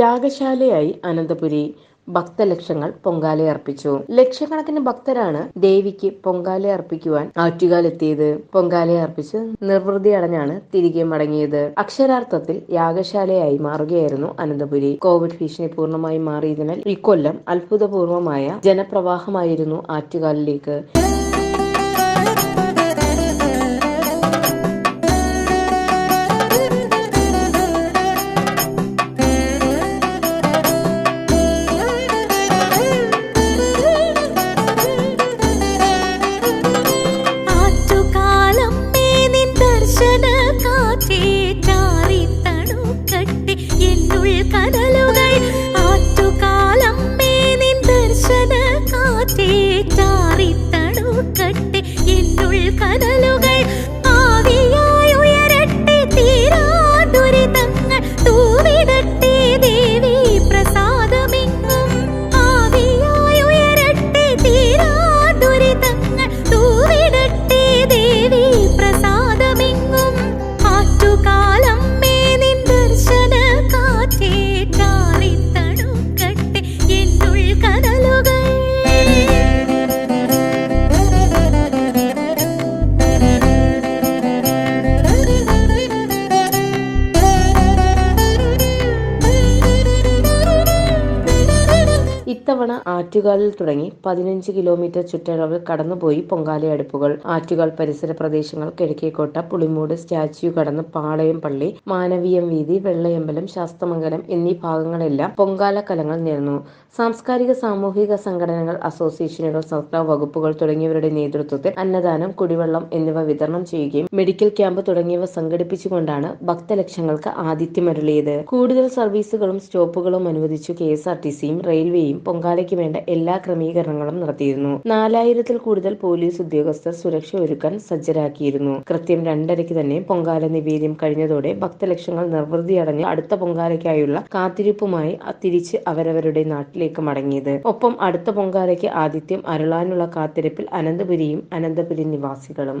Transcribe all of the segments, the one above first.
യാഗശാലയായി അനന്തപുരി ഭക്തലക്ഷങ്ങൾ പൊങ്കാലയർപ്പിച്ചു ലക്ഷക്കണക്കിന് ഭക്തരാണ് ദേവിക്ക് പൊങ്കാലയർപ്പിക്കുവാൻ ആറ്റുകാലെത്തിയത്. പൊങ്കാലയർപ്പിച്ച് നിർവൃതി അടഞ്ഞാണ് തിരികെ മടങ്ങിയത്. അക്ഷരാർത്ഥത്തിൽ യാഗശാലയായി മാറുകയായിരുന്നു അനന്തപുരി. കോവിഡ് ഭീഷണി പൂർണമായി മാറിയതിനാൽ ഇക്കൊല്ലം അത്ഭുതപൂർവമായ ജനപ്രവാഹമായിരുന്നു ആറ്റുകാലിലേക്ക്. ഇത്തവണ ആറ്റുകാലിൽ തുടങ്ങി പതിനഞ്ച് കിലോമീറ്റർ ചുറ്റളവിൽ കടന്നുപോയി പൊങ്കാലയടുപ്പുകൾ ആറ്റുകാൽ പരിസര പ്രദേശങ്ങൾ കിഴക്കേക്കോട്ട പുളിമൂട് സ്റ്റാച്യു കടന്ന് പാളയം പള്ളി മാനവീയം വീതി വെള്ളയമ്പലം ശാസ്തമംഗലം എന്നീ ഭാഗങ്ങളെല്ലാം പൊങ്കാല കലങ്ങൾ നേർന്നു. സാംസ്കാരിക സാമൂഹിക സംഘടനകൾ അസോസിയേഷനുകൾ സർക്കാർ വകുപ്പുകൾ തുടങ്ങിയവരുടെ നേതൃത്വത്തിൽ അന്നദാനം കുടിവെള്ളം എന്നിവ വിതരണം ചെയ്യുകയും മെഡിക്കൽ ക്യാമ്പ് തുടങ്ങിയവ സംഘടിപ്പിച്ചുകൊണ്ടാണ് ഭക്തലക്ഷങ്ങൾക്ക് ആതിഥ്യമരുളിയത്. കൂടുതൽ സർവീസുകളും സ്റ്റോപ്പുകളും അനുവദിച്ചു കെ എസ് ആർ ടി സിയും റെയിൽവേയും പൊങ്കാലയ്ക്ക് വേണ്ട എല്ലാ ക്രമീകരണങ്ങളും നടത്തിയിരുന്നു. നാലായിരത്തിൽ കൂടുതൽ പോലീസ് ഉദ്യോഗസ്ഥർ സുരക്ഷ ഒരുക്കാൻ സജ്ജരാക്കിയിരുന്നു. കൃത്യം രണ്ടരയ്ക്ക് തന്നെ പൊങ്കാല നിവേദ്യം കഴിഞ്ഞതോടെ ഭക്തലക്ഷങ്ങൾ നിർവൃതിയടഞ്ഞ് അടുത്ത പൊങ്കാലയ്ക്കായുള്ള കാത്തിരിപ്പുമായി തിരിച്ച് അവരവരുടെ നാട്ടിലേക്ക് മടങ്ങിയത്. ഒപ്പം അടുത്ത പൊങ്കാലയ്ക്ക് ആതിഥ്യം അരുളാനുള്ള കാത്തിരിപ്പിൽ അനന്തപുരിയും അനന്തപുരി നിവാസികളും.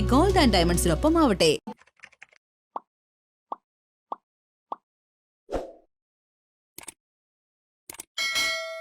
ഗോൾഡ് ആൻഡ് ഡയമണ്ട്സിനൊപ്പം ആവട്ടെ